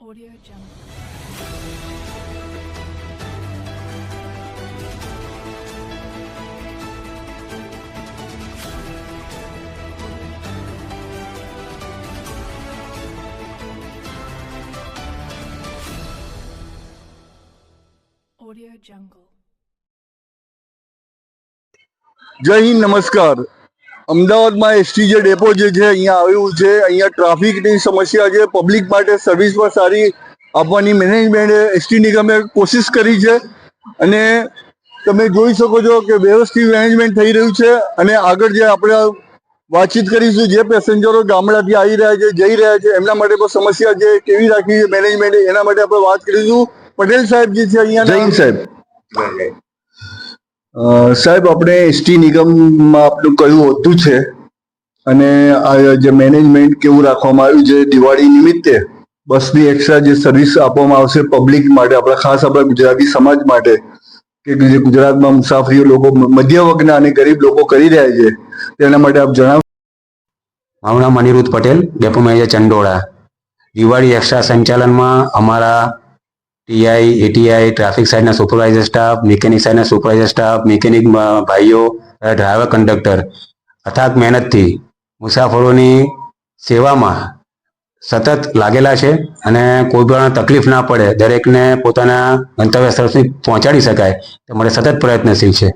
Audio Jungle. Audio Jungle. જય હિન્દ નમસ્કાર અમદાવાદમાં એસટી જે ડેપો જે છે અહીંયા આવ્યું છે અહીંયા ટ્રાફિકની સમસ્યા છે પબ્લિક માટે સર્વિસ પણ સારી આપવાની મેનેજમેન્ટે એસટી નિગમે કોશિશ કરી છે. અને તમે જોઈ શકો છો કે વ્યવસ્થિત મેનેજમેન્ટ થઈ રહ્યું છે અને આગળ જે આપણે વાતચીત કરીશું જે પેસેન્જરો ગામડાથી આવી રહ્યા છે જઈ રહ્યા છે એમના માટે પણ સમસ્યા છે કેવી રાખવી છે મેનેજમેન્ટ એના માટે આપણે વાત કરીશું. પટેલ સાહેબ જે છે અહીંયા જૈન સાહેબ. સાહેબ, આપણે એસટી નિગમમાં આપણું કયું હોતું છે? અને આ જે મેનેજમેન્ટ કેવું રાખવામાં આવ્યું છે દિવાળી નિમિત્તે? બસની એક્સ્ટ્રા જે સર્વિસ આપવામાં આવશે પબ્લિક માટે, આપણા ખાસ આપણા ગુજરાતી સમાજ માટે, કે જે ગુજરાતમાં મુસાફરીઓ લોકો મધ્ય વર્ગના અને ગરીબ લોકો કરી રહ્યા છે, તેના માટે આપ જણાવો. મારું નામ Patel, depot manager Chandola. Diwali extra સંચાલનમાં અમારા ટીઆઈ એટીઆઈ ટ્રાફિક સાઇડના સુપરવાઇઝર સ્ટાફ મિકેનિક સાઇડના સુપરવાઇઝર સ્ટાફ મિકેનિક ભાઈઓ ડ્રાઈવર કંડક્ટર અથાગ મહેનતથી મુસાફરોની સેવામાં સતત લાગેલા છે અને કોઈ પણ તકલીફ ના પડે, દરેકને પોતાના ગંતવ્ય સ્થળ સુધી પહોંચાડી શકાય, તે માટે સતત પ્રયત્નશીલ છે.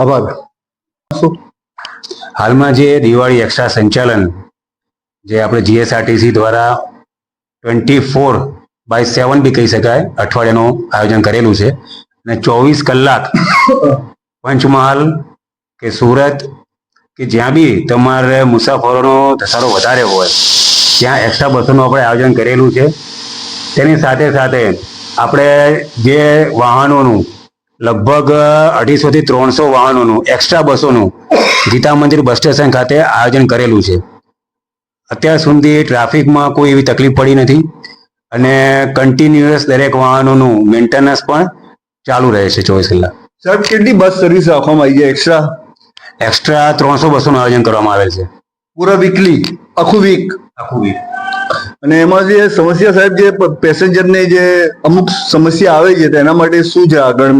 આભાર હાલમાં જે દિવાળી એક્સ્ટ્રા સંચાલન, જે આપણે જીએસઆરટીસી દ્વારા ટ્વેન્ટી ફોર બાય સેવન બી કહી શકાય. અઠવાડિયાનું આયોજન કરેલું છે. અને ચોવીસ કલાક પંચમહાલ કે સુરત કે જ્યાં બી તમારે મુસાફરોનો ધસારો વધારે હોય ત્યાં એક્સ્ટ્રા બસોનું આપણે આયોજન કરેલું છે. તેની સાથે સાથે આપણે જે વાહનોનું લગભગ અઢીસોથી ત્રણસો વાહનોનું એક્સ્ટ્રા બસોનું ગીતા મંદિર બસ સ્ટેશન ખાતે આયોજન કરેલું છે. અત્યાર સુધી ટ્રાફિકમાં કોઈ એવી તકલીફ પડી નથી. અને કન્ટિન્યુઅસ દરેક વાહનોનું મેન્ટેનન્સ પણ ચાલુ રહે છે ચોવીસ કલાક. સાહેબ કેટલી બસ સર્વિસ આપવામાં આવી છે? એક્સ્ટ્રા એક્સ્ટ્રા ત્રણસો બસોનું આયોજન કરવામાં આવેલ છે. પૂરા વીકલી આખું વીક આખું વીક અને એમાં જે સમસ્યા સાહેબ જે પેસેન્જરને જે અમુક સમસ્યા આવે છે તેના માટે શું છે આગળ?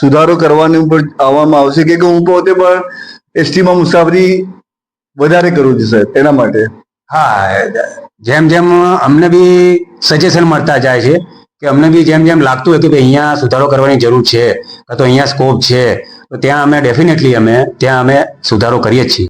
સુધારો કરવાની ઉપર આવવામાં આવશે કે કે હું પોતે પણ એસટીમાં મુસાફરી વધારે કરું છું સાહેબ એના માટે? હા જેમ જેમ અમને બી સજેશન મળતા જાય છે કે અમને બી જેમ જેમ લાગતું હતું કે અહીંયા સુધારો કરવાની જરૂર છે તો અહીંયા સ્કોપ છે, તો ત્યાં અમે ડેફિનેટલી અમે, ત્યાં અમે સુધારો કરીએ છીએ.